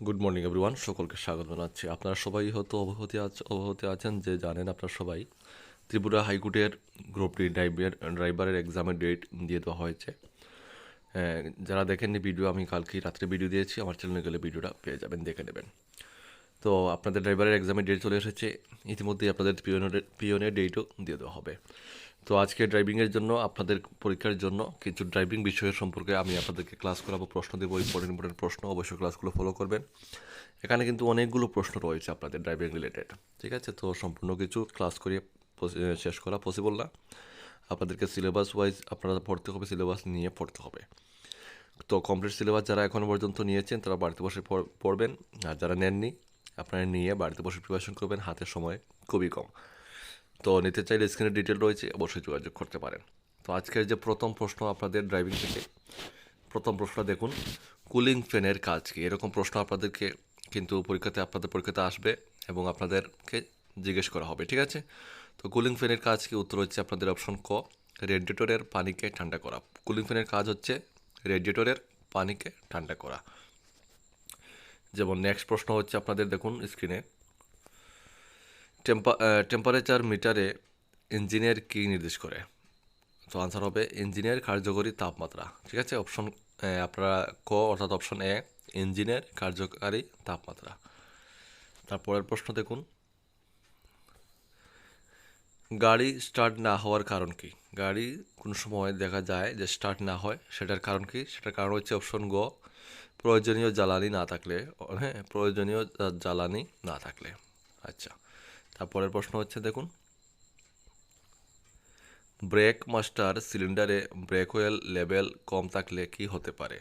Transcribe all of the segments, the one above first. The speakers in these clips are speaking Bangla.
গুড মর্নিং এভরিওয়ান সকলকে স্বাগত জানাচ্ছি। আপনারা সবাই হয়তো অবহতি অবগতি আছেন যে জানেন আপনারা সবাই ত্রিপুরা হাইকোর্টের গ্রুপ ডি ড্রাইভার ড্রাইভারের এক্সামের ডেট দিয়ে দেওয়া হয়েছে। হ্যাঁ, যারা দেখেননি ভিডিও আমি কালকে রাত্রে ভিডিও দিয়েছি। আমার চ্যানেলে গেলে ভিডিওটা পেয়ে যাবেন দেখে নেবেন। তো আপনাদের ড্রাইভারের এক্সামের ডেট চলে এসেছে। ইতিমধ্যেই আপনাদের পিওনের পিওনের ডেটও দিয়ে দেওয়া হবে। তো আজকে ড্রাইভিংয়ের জন্য, আপনাদের পরীক্ষার জন্য কিছু ড্রাইভিং বিষয়ের সম্পর্কে আমি আপনাদেরকে ক্লাস করাবো, প্রশ্ন দেবো ইম্পর্টেন্ট ইম্পর্টেন্ট প্রশ্ন অবশ্যই ক্লাসগুলো ফলো করবেন। এখানে কিন্তু অনেকগুলো প্রশ্ন রয়েছে আপনাদের ড্রাইভিং রিলেটেড ঠিক আছে? তো সম্পূর্ণ কিছু ক্লাস করিয়ে শেষ করা পসিবল না। আপনাদেরকে সিলেবাস ওয়াইজ আপনারা পড়তে হবে সিলেবাস নিয়ে পড়তে হবে। তো কমপ্লিট সিলেবাস যারা এখনও পর্যন্ত নিয়েছেন, তারা বাড়িতে বসে পড়- পড়বেন। আর যারা নেননি, আপনারা নিয়ে বাড়িতে বসে প্রিপারেশন করবেন, হাতের সময় খুবই কম। তো নিতে চাইলে স্ক্রিনের ডিটেল রয়েছে, অবশ্যই যোগাযোগ করতে পারেন। তো আজকের যে প্রথম প্রশ্ন আপনাদের ড্রাইভিং থেকে, প্রথম প্রশ্ন দেখুন কুলিং ফ্যানের কাজ কি? এরকম প্রশ্ন আপনাদেরকে কিন্তু পরীক্ষাতে, আপনাদের পরীক্ষাতে আসবে এবং আপনাদেরকে জিজ্ঞেস করা হবে, ঠিক আছে? তো কুলিং ফ্যানের কাজ কি? উত্তর হচ্ছে আপনাদের অপশন ক রেডিয়েটরের পানিকে ঠান্ডা করা। কুলিং ফ্যানের কাজ হচ্ছে রেডিয়েটরের পানিকে ঠান্ডা করা। যেমন নেক্সট প্রশ্ন হচ্ছে আপনাদের দেখুন স্ক্রিনে টেম্পারেচার মিটারে ইঞ্জিনের কী নির্দেশ করে? তো আনসার হবে ইঞ্জিনের কার্যকরী তাপমাত্রা। ঠিক আছে? অপশন আপনারা ক অর্থাৎ অপশন এ ইঞ্জিনের কার্যকারী তাপমাত্রা। তারপরের প্রশ্ন দেখুন। গাড়ি স্টার্ট না হওয়ার কারণ কি? গাড়ি কোনো সময় দেখা যায় যে স্টার্ট না হয়, সেটার কারণ কি? সেটার কারণ হচ্ছে অপশন গ, প্রয়োজনীয় জ্বালানি না থাকলে হ্যাঁ প্রয়োজনীয় জ্বালানি না থাকলে। আচ্ছা। তারপরের প্রশ্ন হচ্ছে, দেখুন। ব্রেক মাস্টার সিলিন্ডারে ব্রেক অয়েল লেভেল কম থাকলে কি হতে পারে?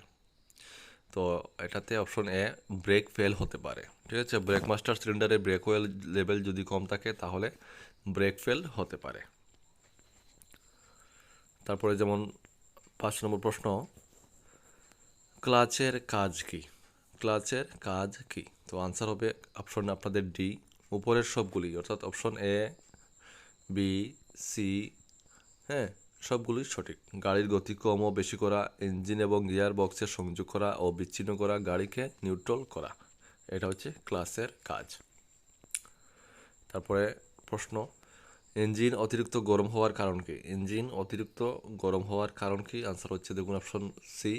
তো এটাতে অপশন এ, ব্রেক ফেল হতে পারে। ঠিক আছে? ব্রেক মাস্টার সিলিন্ডারে ব্রেক অয়েল লেভেল যদি কম থাকে, তাহলে ব্রেক ফেল হতে পারে। তারপরে যেমন পাঁচ নম্বর প্রশ্ন, ক্লাচের কাজ কি? ক্লাচের কাজ কি? তো আনসার হবে অপশন আপনাদের ডি উপরের সবগুলি, অর্থাৎ অপশন এ বি সি হ্যাঁ সবগুলোই সঠিক। গাড়ির গতি কম ও বেশি করা ইঞ্জিন এবং গিয়ার বক্সের সংযোগ করা ও বিচ্ছিন্ন করা, গাড়িকে নিউট্রাল করা। এটা হচ্ছে ক্লাসের কাজ। তারপরে প্রশ্ন ইঞ্জিন অতিরিক্ত গরম হওয়ার কারণ কি? ইঞ্জিন অতিরিক্ত গরম হওয়ার কারণ কি? আনসার হচ্ছে দেখুন অপশন সি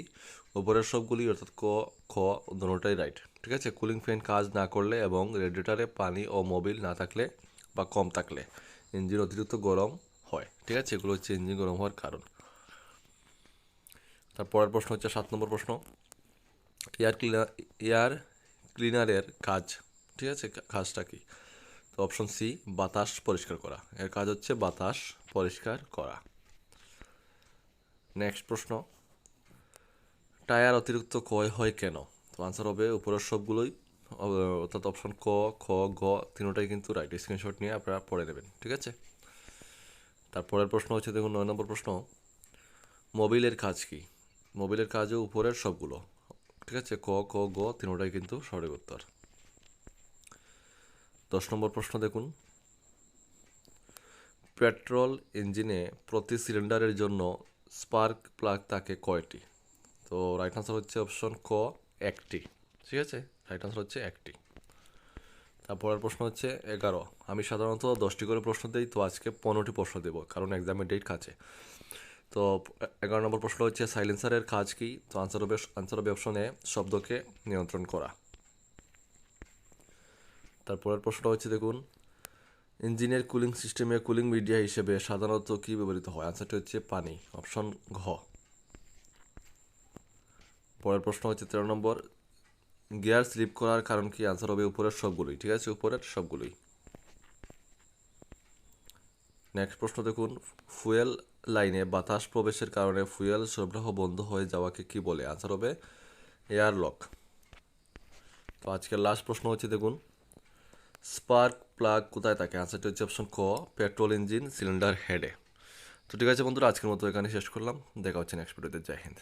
উপরের সবগুলি অর্থাৎ ক, খ দুটোটাই রাইট ঠিক আছে? কুলিং ফ্যান কাজ না করলে এবং রেডিয়েটারে পানি ও মোবিল না থাকলে বা কম থাকলে ইঞ্জিন অতিরিক্ত গরম হয়, ঠিক আছে? এগুলো হচ্ছে ইঞ্জিন গরম হওয়ার কারণ। তারপরের প্রশ্ন হচ্ছে সাত নম্বর প্রশ্ন। এয়ার ক্লিনার এয়ার ক্লিনারের কাজ, ঠিক আছে? কাজটা কি? তো অপশন সি বাতাস পরিষ্কার করা। এর কাজ হচ্ছে বাতাস পরিষ্কার করা। নেক্সট প্রশ্ন, টায়ার অতিরিক্ত ক্ষয় হয় কেন? তো আনসার হবে উপরের সবগুলোই। অর্থাৎ অপশন ক, খ, গ, তিনোটাই কিন্তু রাইট স্ক্রিনশট নিয়ে আপনারা পড়ে নেবেন, ঠিক আছে? তারপরের প্রশ্ন হচ্ছে, দেখুন, নয় নম্বর প্রশ্ন, মোবিলের কাজ কি? মোবিলের কাজও উপরের সবগুলো, ঠিক আছে? ক ক গ, তিনোটাই কিন্তু সঠিক উত্তর। দশ নম্বর প্রশ্ন দেখুন। পেট্রোল ইঞ্জিনে প্রতি সিলিন্ডারের জন্য স্পার্ক প্লাগ থাকে কয়টি? তো রাইট আনসার হচ্ছে অপশন ক, একটি। ঠিক আছে? রাইট আনসার হচ্ছে একটি। তারপরের প্রশ্ন হচ্ছে এগারো। আমি সাধারণত দশটি করে প্রশ্ন দিই, তো আজকে পনেরোটি প্রশ্ন দেবো, কারণ এক্সামের ডেট কাছে। তো এগারো নম্বর প্রশ্ন হচ্ছে সাইলেন্সারের কাজ কি? তো আনসার হবে আনসার হবে অপশন এ, শব্দকে নিয়ন্ত্রণ করা। তারপরের প্রশ্ন হচ্ছে, দেখুন, ইঞ্জিনের কুলিং সিস্টেমে কুলিং মিডিয়া হিসেবে সাধারণত কী ব্যবহৃত হয়? আনসারটি হচ্ছে পানি অপশন ঘ। পরের প্রশ্ন হচ্ছে, তেরো নম্বর, গিয়ার স্লিপ করার কারণ কি? আনসার হবে উপরের সবগুলোই, ঠিক আছে? উপরের সবগুলোই। নেক্সট প্রশ্ন, দেখুন ফুয়েল লাইনে বাতাস প্রবেশের কারণে ফুয়েল সরবরাহ বন্ধ হয়ে যাওয়াকে কি বলে? আনসার হবে এয়ারলক তো আজকের লাস্ট প্রশ্ন হচ্ছে, দেখুন স্পার্ক প্লাগ কোথায় থাকে? আনসারটি হচ্ছে অপশন ক, পেট্রোল ইঞ্জিন, সিলিন্ডার হেডে। তো ঠিক আছে বন্ধুরা, আজকের মতো এখানে শেষ করলাম। দেখা হচ্ছে নেক্সট ভিডিওতে জয় হিন্দ।